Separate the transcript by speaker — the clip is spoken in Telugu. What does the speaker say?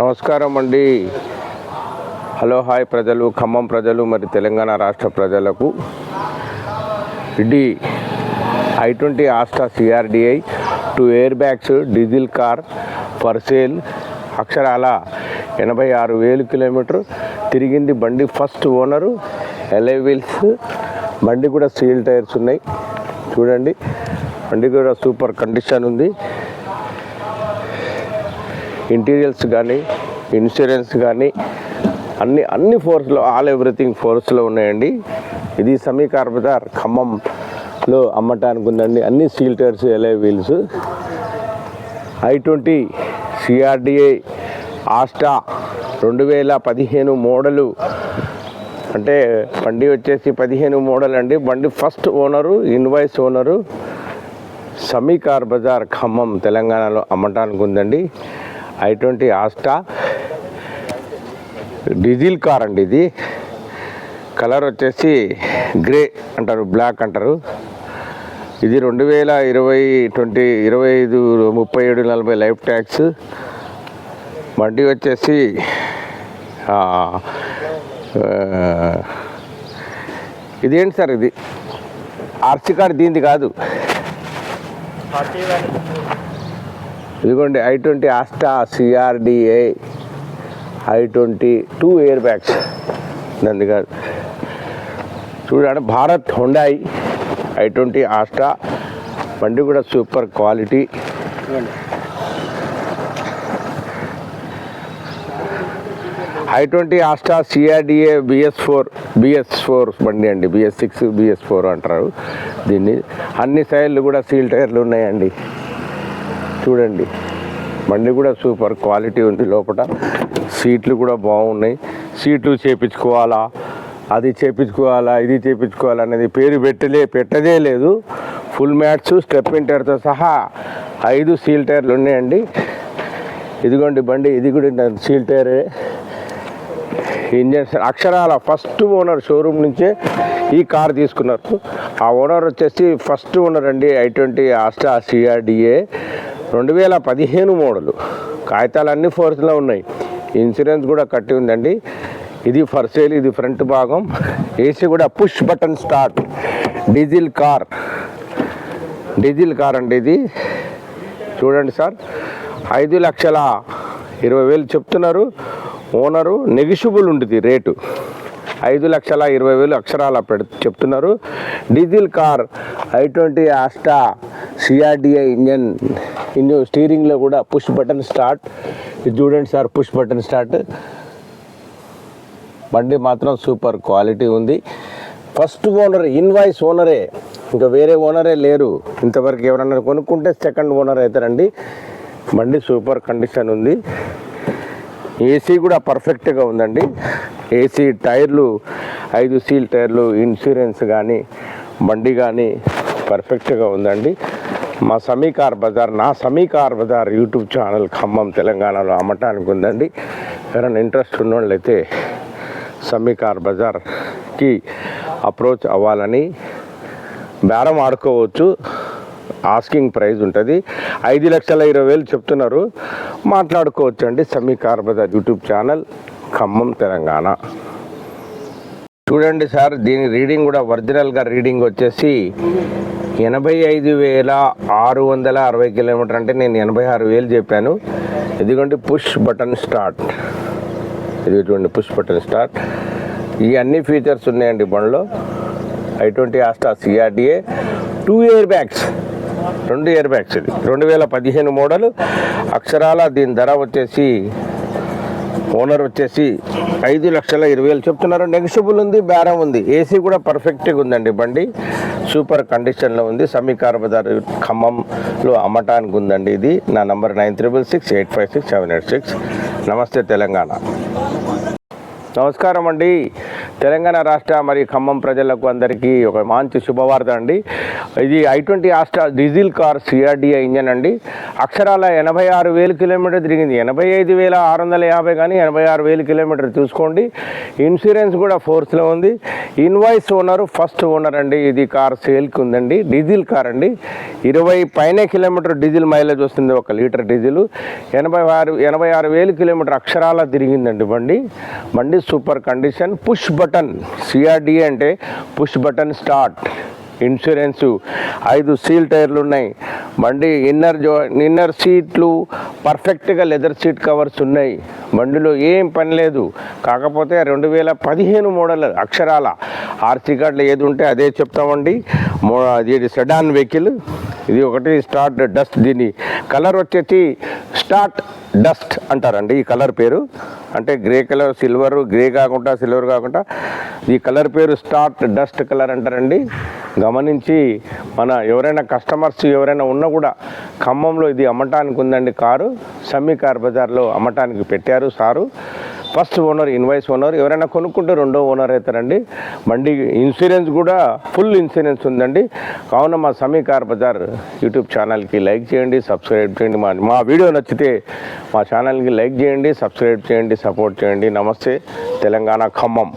Speaker 1: నమస్కారం అండి. హలో హాయ్ ప్రజలు ఖమ్మం ప్రజలు మరి తెలంగాణ రాష్ట్ర ప్రజలకు. ఇది I twenty Asta C R D I two air bags diesel car for sale అక్షరాల ఎనభై ఆరు వేలు కిలోమీటర్. తిరిగింది బండి ఫస్ట్ ఓనరు ఎల్ఐ వీల్స్. బండి కూడా స్టీల్ టైర్స్ ఉన్నాయి. చూడండి బండి కూడా సూపర్ కండిషన్ ఉంది. ఇంటీరియల్స్ కానీ ఇన్సూరెన్స్ కానీ అన్ని అన్ని ఫోర్స్లో ఆల్ ఎవ్రీథింగ్ ఫోర్స్లో ఉన్నాయండి. ఇది సమీకార్ బజార్ ఖమ్మంలో అమ్మటానికి ఉందండి. అన్ని సీల్టర్స్ ఎలే wheels. I twenty C R D A Asta రెండు వేల పదిహేను మోడలు. అంటే బండి వచ్చేసి పదిహేను మోడల్ అండి. బండి first owner invoice owner. Sami car Bazar Khammam తెలంగాణలో అమ్మటానికి ఉందండి. I twenty Asta. Diesel car అండి ఇది. కలర్ వచ్చేసి గ్రే అంటారు బ్లాక్ అంటారు. ఇది రెండు వేల ఇరవై ట్వంటీ ఇరవై ఐదు ముప్పై ఏడు నలభై లైఫ్ ట్యాక్స్. బండి వచ్చేసి ఇదేంటి సార్ ఇది? ఆర్సీ కార్డ్ దీనిది కాదు. ఇదిగోండి I twenty Asta C R D A I twenty two air bags Nandi చూడండి Bharat Hyundai I twenty Asta బండి కూడా super quality I twenty Asta C R D A B S four B S four బండి అండి. బిఎస్ సిక్స్ బిఎస్ ఫోర్ అంటారు దీన్ని. అన్ని సైడ్లు కూడా సీల్ టైర్లు ఉన్నాయండి. చూడండి. బండి కూడా సూపర్ క్వాలిటీ ఉంది లోపల సీట్లు కూడా బాగున్నాయి. సీట్లు చేపించుకోవాలా? అది చేపించుకోవాలా? ఇది చేపించుకోవాలా అనేది పేరు పెట్టలే పెట్టదే లేదు. ఫుల్ మ్యాట్స్ స్టెప్ ఇంటర్తో సహా ఐదు సీల్ టైర్లు ఉన్నాయండి. ఇదిగోండి బండి ఇది కూడా సీల్ టైరే ఇంజన్ అక్షరాల ఫస్ట్ ఓనర్ షోరూమ్ నుంచే ఈ కార్ తీసుకున్నారు. ఆ ఓనర్ వచ్చేసి ఫస్ట్ ఓనర్ అండి I twenty Asta C R D A రెండు వేల పదిహేను మోడలు. కాగితాలు అన్ని ఫోర్స్లో ఉన్నాయి. ఇన్సూరెన్స్ కూడా కట్టి ఉందండి. ఇది ఫర్ సేల్ ఇది ఫ్రంట్ భాగం. ఏసీ కూడా push button start. Diesel car. Diesel car అండి ఇది. చూడండి సార్. ఐదు లక్షల ఇరవై వేలు చెప్తున్నారు. ఓనరు నెగిషిబుల్ ఉంటుంది రేటు. ఐదు లక్షల ఇరవై వేలు అక్షరాల పెడు చెప్తున్నారు. Diesel car I twenty Asta C R D I engine engine స్టీరింగ్లో కూడా పుష్ బటన్ స్టార్ట్ ఇది చూడండి సార్ పుష్ బటన్ స్టార్ట్ బండి మాత్రం సూపర్ క్వాలిటీ ఉంది. ఫస్ట్ ఓనర్ ఇన్వాయిస్ ఓనరే ఇంకా వేరే ఓనరే లేరు. ఇంతవరకు ఎవరన్నా కొనుక్కుంటే సెకండ్ ఓనర్ అవుతారండి బండి సూపర్ కండిషన్ ఉంది. ఏసీ కూడా పర్ఫెక్ట్గా ఉందండి. ఏసీ టైర్లు ఐదు సీల్ టైర్లు ఇన్సూరెన్స్ కానీ బండి కానీ పర్ఫెక్ట్గా ఉందండి. మా సమీకార్ బజార్ నా సమీకార్ బజార్ యూట్యూబ్ ఛానల్ ఖమ్మం తెలంగాణలో అమ్మటానికి ఉందండి. ఎవరైనా ఇంట్రెస్ట్ ఉన్నోళ్ళైతే సమీకార్ బజార్కి అప్రోచ్ అవ్వాలని బేరం ఆడుకోవచ్చు. ఆస్కింగ్ ప్రైజ్ ఉంటుంది. ఐదు లక్షల ఇరవై వేలు చెప్తున్నారు. మాట్లాడుకోవచ్చు అండి సమీకార్ బజార్ యూట్యూబ్ ఛానల్ ఖమ్మం తెలంగాణ. చూడండి సార్ దీని రీడింగ్ కూడా ఒరిజినల్గా రీడింగ్ వచ్చేసి ఎనభై ఐదు వేల ఆరు వందల అరవై కిలోమీటర్ అంటే నేను ఎనభై ఆరు వేలు చెప్పాను. ఇదిగోండి పుష్ బటన్ స్టార్ట్. ఇది ఇటువంటి పుష్ బటన్ స్టార్ట్. ఈ అన్ని ఫీచర్స్ ఉన్నాయండి బండ్లో. I twenty Asta C R D A two air bags. రెండు ఇయర్ బ్యాగ్స్ ఇది. రెండు వేల పదిహేను మోడల్. అక్షరాల దీని ధర వచ్చేసి ఓనర్ వచ్చేసి ఐదు లక్షల ఇరవై వేలు చెప్తున్నారు. నెగిషిబుల్ ఉంది బేరం ఉంది. ఏసీ కూడా పర్ఫెక్ట్గా ఉందండి బండి. సూపర్ కండిషన్లో ఉంది. సమీకార్ బజార్ ఖమ్మంలో అమ్మటానికి ఉందండి ఇది. నా number nine triple six eight five six seven eight six. నమస్తే తెలంగాణ. నమస్కారం అండి. తెలంగాణ రాష్ట్ర మరియు ఖమ్మం ప్రజలకు అందరికీ ఒక మంచి శుభవార్త అండి. ఇది I twenty Astra diesel car C R D A engine అండి. అక్షరాల ఎనభై ఆరు వేలు కిలోమీటర్ తిరిగింది. ఎనభై ఐదు వేల ఆరు వందల యాభై కానీ ఎనభై ఆరు వేలు కిలోమీటర్ చూసుకోండి. ఇన్సూరెన్స్ కూడా ఫోర్స్లో ఉంది. ఇన్వాయిస్ ఓనరు ఫస్ట్ ఓనర్ అండి. ఇది కార్ సేల్కి ఉందండి. డీజిల్ కార్ అండి. ఇరవై పైన కిలోమీటర్ డీజిల్ మైలేజ్ వస్తుంది. ఒక లీటర్ డీజిల్. ఎనభై ఆరు ఎనభై ఆరు వేలు కిలోమీటర్ అక్షరాల తిరిగిందండి బండి. బండి super condition. Push button C R D A అంటే పుష్ బటన్ స్టార్ట్. ఇన్సూరెన్సు ఐదు సీల్ టైర్లు ఉన్నాయి. బండి ఇన్నర్ జో ఇన్నర్ సీట్లు పర్ఫెక్ట్గా లెదర్ సీట్ కవర్స్ ఉన్నాయి. బండిలో ఏం పని లేదు. కాకపోతే రెండు వేల పదిహేను మోడల్ అక్షరాల. ఆర్సీ కార్డులు ఏది ఉంటే అదే చెప్తామండి. మో ఇది సెడాన్ వెహికల్ ఇది ఒకటి స్టార్ట్ డస్ట్ దీని కలర్ వచ్చేసి స్టార్ట్ డస్ట్ అంటారండి ఈ కలర్ పేరు. అంటే గ్రే కలర్ సిల్వర్ గ్రే కాకుండా సిల్వర్ కాకుండా. ఈ కలర్ పేరు స్టార్ట్ డస్ట్ కలర్ అంటారండి. గమనించి మన ఎవరైనా కస్టమర్స్ ఎవరైనా ఉన్నా కూడా ఖమ్మంలో ఇది అమ్మటానికి ఉందండి కారు. సమ్మి కార్ బజార్లో అమ్మటానికి పెట్టారు. Sir. First owner invoice owner. ఎవరైనా కొనుక్కుంటే రెండో ఓనర్ అవుతారండి. బండి ఇన్సూరెన్స్ కూడా ఫుల్ ఇన్సూరెన్స్ ఉందండి. కావున మా సమీ కార్ బజార్ యూట్యూబ్ ఛానల్కి లైక్ చేయండి సబ్స్క్రైబ్ చేయండి. మా మా వీడియో నచ్చితే మా ఛానల్కి లైక్ చేయండి సబ్స్క్రైబ్ చేయండి సపోర్ట్ చేయండి. నమస్తే. తెలంగాణ ఖమ్మం.